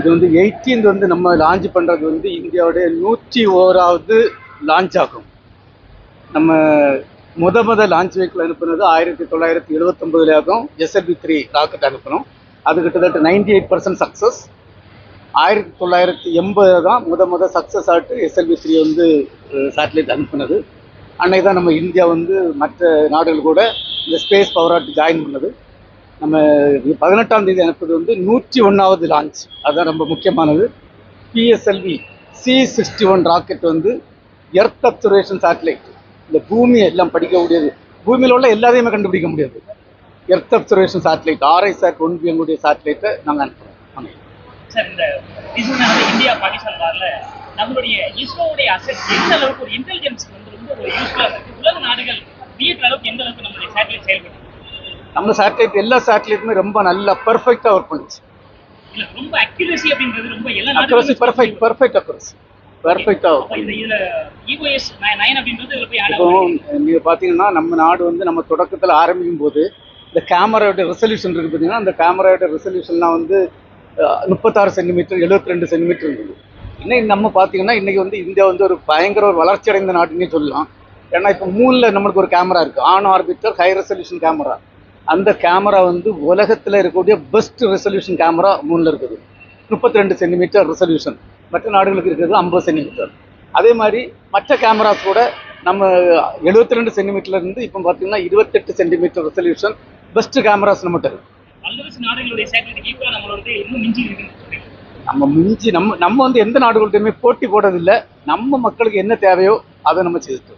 இது வந்து எயிட்டீன்த் வந்து நம்ம லான்ச் பண்ணுறது வந்து இந்தியாவுடைய நூற்றி ஓராவது லான்ச் ஆகும். நம்ம முத முத லான்ச் வெஹிக்கிள் அனுப்புனது ஆயிரத்தி தொள்ளாயிரத்தி எழுபத்தொம்பதுல ஆகும். எஸ்எல்பி த்ரீ ராக்கெட் அனுப்பணும். அது கிட்டத்தட்ட நைன்டி எயிட் பர்சன்ட் சக்ஸஸ் ஆயிரத்தி தொள்ளாயிரத்தி எண்பது தான் முத முத சக்ஸஸ் ஆகிட்டு எஸ்எல்பி த்ரீ வந்து சேட்டலைட் அனுப்புனது. அன்னைக்கு தான் நம்ம இந்தியா வந்து மற்ற நாடுகள் கூட இந்த ஸ்பேஸ் பவர் ஜாயின் பண்ணது. நம்ம பதினெட்டாம் தேதி அனுப்புறது வந்து நூற்றி ஒன்றாவது லான்ச் அதுதான் ரொம்ப முக்கியமானது. PSLV C sixty one rocket வந்து எர்த் அப்சர்வேஷன் சேட்டலைட் இந்த பூமியை எல்லாம் படிக்கக்கூடியது பூமியில் உள்ள எல்லாத்தையுமே கண்டுபிடிக்க முடியாது. Earth observation satellite RI RISAT one பிஎங்குடைய சேட்டலைட்டை நாங்கள் அனுப்புகிறோம் சார் இந்த இந்தியா பாகிஸ்தான் வாரில். நம்மளுடைய இஸ்ரோவுடைய அசட் எந்த அளவுக்கு ஒரு இன்டெலிஜென்ஸ் வந்து ரொம்ப ஒரு யூஸ்ஃபுல்லாக இருக்குது உலக நாடுகள் வியக்கிற அளவுக்கு எந்த அளவுக்கு நம்மளுடைய சேட்டலைட் செயல்படுது? நம்ம சேட்டலைட் எல்லா சேட்டலைட்டுமே ரொம்ப நல்லா பர்ஃபெக்டாக ஒர்க் பண்ணுச்சு. ரொம்ப அக்யூரசி அப்படின்றது ரொம்ப எல்லா பர்ஃபெக்ட் பர்ஃபெக்ட் அக்குரசி பர்ஃபெக்டாக இப்போ நீங்கள் பார்த்தீங்கன்னா நம்ம நாடு வந்து நம்ம தொடக்கத்தில் ஆரம்பிக்கும் போது இந்த கேமராவோட ரெசல்யூஷன் இருக்குது பார்த்தீங்கன்னா அந்த கேமராவோட ரெசல்யூஷன்லாம் வந்து முப்பத்தாறு சென்டிமீட்டர் எழுபத்தி ரெண்டு சென்டிமீட்டர் இருந்தது இன்னைக்கு நம்ம பார்த்தீங்கன்னா இன்னைக்கு வந்து இந்தியா வந்து ஒரு பயங்கர ஒரு வளர்ச்சி அடைந்த நாடுன்னே சொல்லலாம். ஏன்னா இப்போ மூணில் நம்மளுக்கு ஒரு கேமரா இருக்குது on orbiter high resolution camera அந்த கேமரா வந்து உலகத்தில் இருக்கக்கூடிய பெஸ்ட் ரெசல்யூஷன் கேமரா மூணில் இருக்குது. முப்பத்தி ரெண்டு சென்டிமீட்டர் ரெசல்யூஷன் மற்ற நாடுகளுக்கு இருக்கிறது ஐம்பது சென்டிமீட்டர் அதே மாதிரி மற்ற கேமராஸ் கூட நம்ம 72 ரெண்டு சென்டிமீட்டர்ல இருந்து இப்போ பார்த்தீங்கன்னா இருபத்தெட்டு சென்டிமீட்டர் ரெசல்யூஷன் பெஸ்ட் கேமராஸ் நம்மகிட்ட இருக்கு. நம்ம மிஞ்சி நம்ம நம்ம வந்து எந்த நாடுகள்கிட்டயுமே போட்டி போடுறதில்ல. நம்ம மக்களுக்கு என்ன தேவையோ அதை நம்ம செய்துட்டு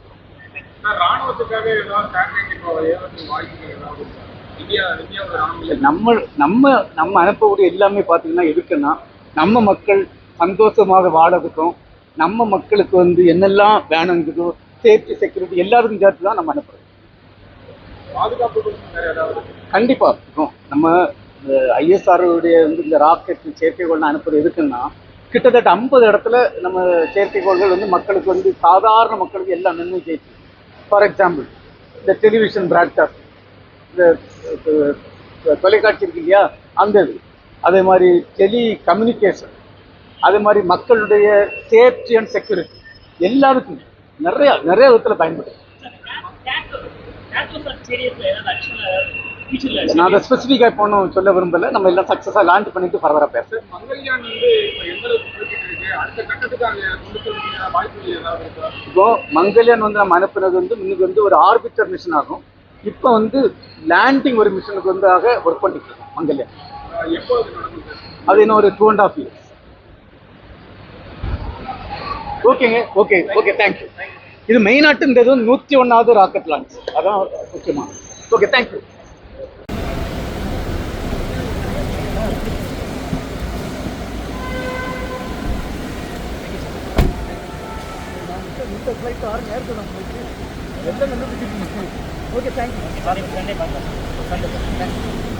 நம்ம நம்ம நம்ம அனுப்பக்கூடிய எல்லாமே பார்த்தீங்கன்னா எதுக்குன்னா நம்ம மக்கள் சந்தோஷமாக வாழறதுக்கும் நம்ம மக்களுக்கு வந்து என்னெல்லாம் வேணுங்கிறதோ சேஃப்டி செக்யூரிட்டி எல்லாத்துக்கும் சேர்த்து தான் நம்ம அனுப்புறோம் பாதுகாப்பு குறித்து வேற ஏதாவது? இருக்கா? கண்டிப்பா. இருக்கும் நம்ம ஐஎஸ்ஆருடைய வந்து இந்த ராக்கெட் செயற்கைக்கோள் அனுப்புறது எதுக்குன்னா கிட்டத்தட்ட ஐம்பது இடத்துல நம்ம செயற்கைக்கோள்கள் வந்து மக்களுக்கு வந்து சாதாரண மக்களுக்கு எல்லா நன்மை செய்யுது ஃபார் எக்ஸாம்பிள் இந்த டெலிவிஷன் பிராட்காஸ்ட் இந்த தொலைக்காட்சி இருக்கு இல்லையா? அந்த இது. அதே மாதிரி டெலி கம்யூனிகேஷன் அதே மாதிரி மக்களுடைய சேஃப்டி அண்ட் செக்யூரிட்டி எல்லாருக்கும் நிறைய நிறைய விதத்தில் பயன்படுது. நான் அதை ஸ்பெசிஃபிக்காக இப்போ ஒன்றும் சொல்ல விரும்பல. நம்ம எல்லாம் சக்ஸஸாக லான்ச் பண்ணிட்டு ஃபர்தராக பேசுகிறேன் இப்போ மங்கல்யான் வந்து நம்ம அனுப்புனது வந்து இன்னைக்கு வந்து ஒரு ஆர்பிட்டர் மிஷன் ஆகும். இப்போ வந்து லேண்டிங் ஒரு மிஷனுக்கு வந்து ஆக ஒர்க் பண்ணிட்டு இருக்கோம் மங்கல்யான் எப்போ அது இன்னும் ஒரு டூ அண்ட் ஆஃப் இயர்ஸ் ஓகேங்க ஓகே ஓகே தேங்க்யூ இது மெயினாட்டுன்றது நூற்றி ஒன்றாவது ராக்கெட் லான்ச் அதான் முக்கியமாக okay thank you okay thank you sorry Sunday பார்க்கலாம் சண்டே